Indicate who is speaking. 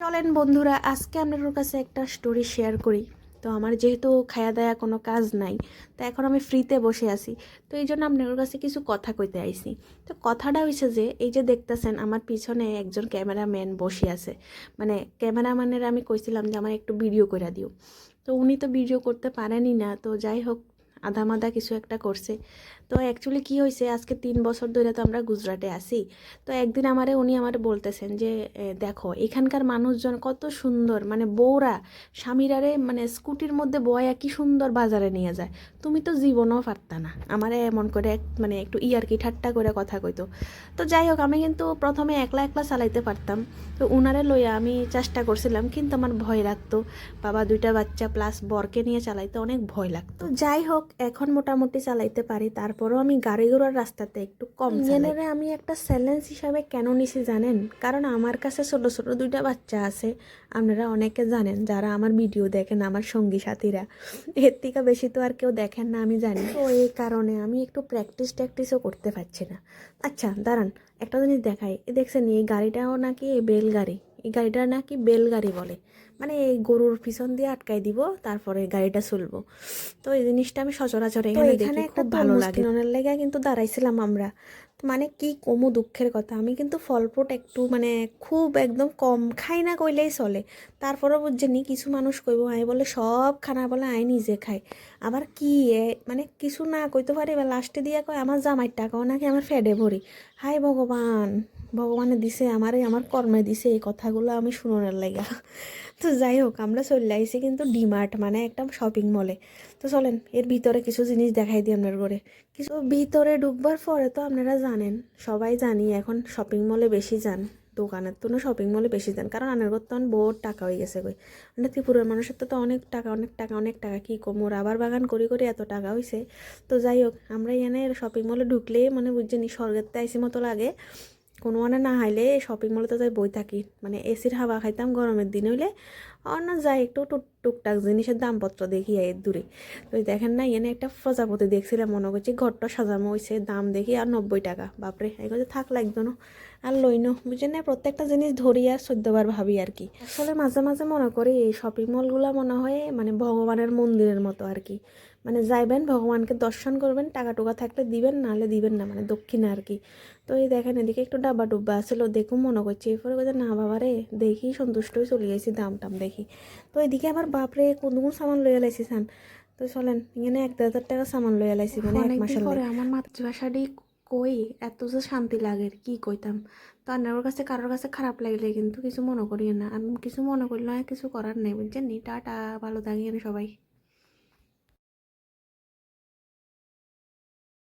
Speaker 1: চলেন বন্ধুরা, আজকে আপনাদের কাছে একটা স্টোরি শেয়ার করি। তো আমার যেহেতু খায়া দায়া কোনো কাজ নাই, তো এখন আমি ফ্রিতে বসে আছি। তো এই জন্য আপনাদের কাছে কিছু কথা কইতে আইছি। তো কথাটা হয়েছে যে, এই যে দেখতেছেন, আমার পিছনে একজন ক্যামেরাম্যান বসে আছে। মানে ক্যামেরাম্যানের আমি কইছিলাম যে, আমার একটু ভিডিও করে দিও। তো উনি তো ভিডিও করতে পারেনই না। তো যাই হোক আধা মাদা কিছু একটা করছে। তো অ্যাকচুয়ালি কি হয়েছে আজকে তিন বছর ধরে তো আমরা গুজরাটে আছি। তো একদিন আমারে, উনি আমার বলতেছেন যে দেখো, এখানকার মানুষজন কত সুন্দর মানে বউরা, স্বামীরারে মানে স্কুটির মধ্যে বয়া কি সুন্দর বাজারে নিয়ে যায়। তুমি তো জীবনও পারতা না। আমারে এমন করে এক- মানে একটু ইয়ারকি ঠাট্টা করে কথা কইতো। তো যাই হোক, আমি কিন্তু প্রথমে একলা একলা চালাইতে পারতাম। তো উনারে লইয়া আমি চেষ্টা করছিলাম, কিন্তু আমার ভয় লাগতো। বাবা দুইটা বাচ্চা প্লাস বরকে নিয়ে চালাইতে অনেক ভয় লাগতো। যাই হোক এখন মোটামুটি চালাইতে পারি, তারপরেও আমি গাড়ি ঘোড়ার রাস্তাতে একটু কম ইঞ্জিনিয়ারে আমি একটা চ্যালেঞ্জ হিসাবে কেন নিছি জানেন? কারণ আমার কাছে ছোট ছোট দুইটা বাচ্চা আছে, আপনারা অনেকে জানেন, যারা আমার ভিডিও দেখেন, আমার সঙ্গী সাথীরা। এর থেকে বেশি তো আর কেউ দেখেন না, আমি জানি। তো এই কারণে আমি একটু প্র্যাকটিস ট্যাকটিসও করতে পারছি না। আচ্ছা দাঁড়ান, একটা জিনিস দেখাই। দেখছেন, এই গাড়িটাও নাকি এই বেলগাড়ি। এই গাড়িটা নাকি বেলগাড়ি বলে। মানে এই গরুর পিছন দিয়ে আটকাই দিব তারপরে গাড়িটা চলবো। তো এই জিনিসটা আমি সচরাচর এখানে এখানে খুব ভালো লাগে। ওনার লেগে কিন্তু দাঁড়াইছিলাম আমরা। মানে কি কমু দুঃখের কথা আমি কিন্তু ফল ফ্রুট একটু মানে খুব একদম কম খাই না কইলেই চলে। তারপরে বুঝছেনি কিছু মানুষ কইব আই বলে সব খানা বলে আই নিজে খাই। আবার কি এ মানে কিছু না কইতে পারি বা লাস্টে দিয়ে কয় আমার জামাইর টাকাও নাকি আমার ফেডে ভরি। হাই ভগবান ভগবানে দিছে আমারে আমার কর্মে দিছে এই কথাগুলো আমি শুনোনের লাগা। তো যাই হোক, আমরা চলে আইছি কিন্তু ডিমার্ট মানে একটা শপিং মলে তো চলেন, এর ভিতরে কিছু জিনিস দেখাই দিই আপনার করে। কিছু ভিতরে ঢুকবার পরে তো আপনারা জানেন, সবাই জানি এখন শপিং মলে বেশি যান, দোকানের তো না শপিং মলে বেশি যান, কারণ আনার তখন বহুত টাকা হয়ে গেছে কই মানে ত্রিপুরার মানুষের তো তো অনেক টাকা অনেক টাকা অনেক টাকা, কী কমো? রাবার বাগান করি, করে এত টাকা হয়েছে তো যাই হোক, আমরা এখানে শপিং মলে ঢুকলেই মানে বুঝছেনি স্বর্গের আইসি মতো লাগে। কোনো মানে না হাইলে শপিং মলে তো যাই বই থাকি। মানে এসির হাওয়া খাইতাম গরমের দিন হইলে। অন্য যাই একটু টুক, টুকটাক জিনিসের দামপত্র দেখি এর দূরে। তো এই দেখেন না, এনে একটা প্রজাপতি দেখছিলাম, মনে করছি ঘরটা সাজানো হয়েছে দাম দেখি আর নব্বই টাকা, বাপরে এগুলো থাক লাগতো না আর লইনো বুঝছেন না? প্রত্যেকটা জিনিস ধরি আর চোদ্দবার ভাবি আর কি। আসলে মাঝে মাঝে মনে করি এই শপিং মলগুলো মনে হয় মানে ভগবানের মন্দিরের মতো আর কি। মানে যাইবেন, ভগবানকে দর্শন করবেন, টাকা টুকা থাকলে দিবেন, নাহলে দিবেন না মানে দক্ষিণে আর কি। তো এই দেখেন, এদিকে একটু ডাব্বা ডুব্বা আসলো দেখুন মনে করছি, এরপরে না বাবা রে দেখি সন্তুষ্ট হয়ে চলে গেছি দাম টাম দেখি। তো এদিকে আমার বাপরে কোন সামান লইয়া লাইছি সান তো চলেন এখানে এক দেড় হাজার টাকা সামান লইয়া লাইছি মানে এক মাসের পরে আমার মাতৃভাষাটি কই এত যে শান্তি লাগে কি কইতাম? তো আপনার কাছে কারোর কাছে খারাপ লাগলে কিন্তু কিছু মনে করিয়ে না। আমি কিছু মনে করলে কিছু করার নেই বুঝছেন নি? টাটা ভালো থাকি সবাই।